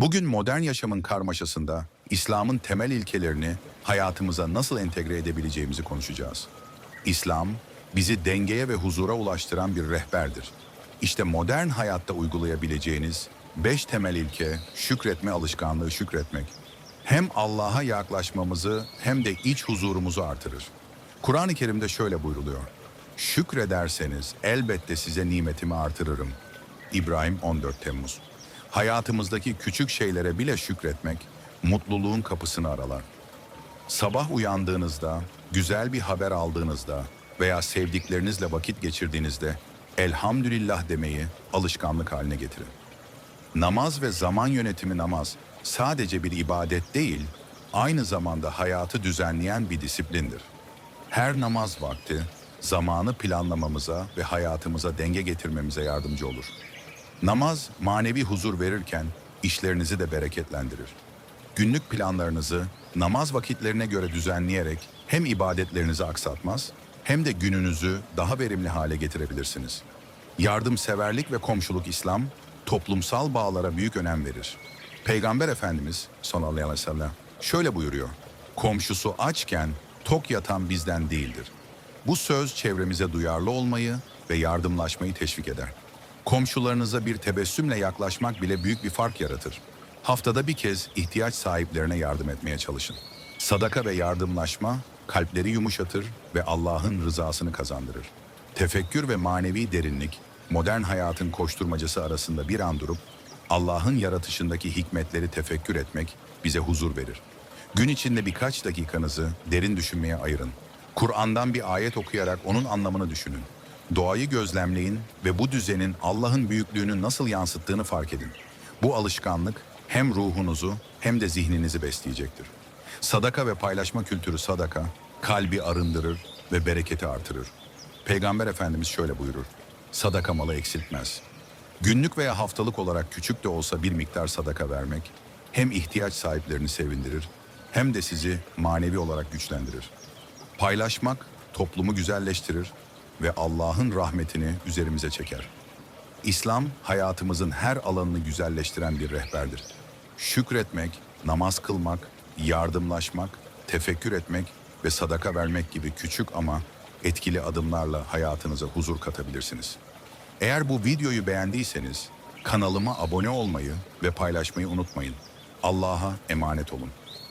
Bugün modern yaşamın karmaşasında İslam'ın temel ilkelerini hayatımıza nasıl entegre edebileceğimizi konuşacağız. İslam, bizi dengeye ve huzura ulaştıran bir rehberdir. İşte modern hayatta uygulayabileceğiniz beş temel ilke, şükretme alışkanlığı şükretmek. Hem Allah'a yaklaşmamızı hem de iç huzurumuzu artırır. Kur'an-ı Kerim'de şöyle buyruluyor. Şükrederseniz elbette size nimetimi artırırım. İbrahim 14 Temmuz. Hayatımızdaki küçük şeylere bile şükretmek mutluluğun kapısını aralar. Sabah uyandığınızda, güzel bir haber aldığınızda veya sevdiklerinizle vakit geçirdiğinizde elhamdülillah demeyi alışkanlık haline getirin. Namaz ve zaman yönetimi namaz sadece bir ibadet değil, aynı zamanda hayatı düzenleyen bir disiplindir. Her namaz vakti zamanı planlamamıza ve hayatımıza denge getirmemize yardımcı olur. Namaz manevi huzur verirken işlerinizi de bereketlendirir. Günlük planlarınızı namaz vakitlerine göre düzenleyerek hem ibadetlerinizi aksatmaz hem de gününüzü daha verimli hale getirebilirsiniz. Yardımseverlik ve komşuluk İslam toplumsal bağlara büyük önem verir. Peygamber Efendimiz sallallahu aleyhi ve sellem şöyle buyuruyor. Komşusu açken tok yatan bizden değildir. Bu söz çevremize duyarlı olmayı ve yardımlaşmayı teşvik eder. Komşularınıza bir tebessümle yaklaşmak bile büyük bir fark yaratır. Haftada bir kez ihtiyaç sahiplerine yardım etmeye çalışın. Sadaka ve yardımlaşma kalpleri yumuşatır ve Allah'ın rızasını kazandırır. Tefekkür ve manevi derinlik modern hayatın koşturmacası arasında bir an durup Allah'ın yaratışındaki hikmetleri tefekkür etmek bize huzur verir. Gün içinde birkaç dakikanızı derin düşünmeye ayırın. Kur'an'dan bir ayet okuyarak onun anlamını düşünün. Doğayı gözlemleyin ve bu düzenin Allah'ın büyüklüğünü nasıl yansıttığını fark edin. Bu alışkanlık hem ruhunuzu hem de zihninizi besleyecektir. Sadaka ve paylaşma kültürü sadaka, kalbi arındırır ve bereketi artırır. Peygamber Efendimiz şöyle buyurur. Sadaka malı eksiltmez. Günlük veya haftalık olarak küçük de olsa bir miktar sadaka vermek hem ihtiyaç sahiplerini sevindirir hem de sizi manevi olarak güçlendirir. Paylaşmak toplumu güzelleştirir ve Allah'ın rahmetini üzerimize çeker. İslam hayatımızın her alanını güzelleştiren bir rehberdir. Şükretmek, namaz kılmak, yardımlaşmak, tefekkür etmek ve sadaka vermek gibi küçük ama etkili adımlarla hayatınıza huzur katabilirsiniz. Eğer bu videoyu beğendiyseniz kanalıma abone olmayı ve paylaşmayı unutmayın. Allah'a emanet olun.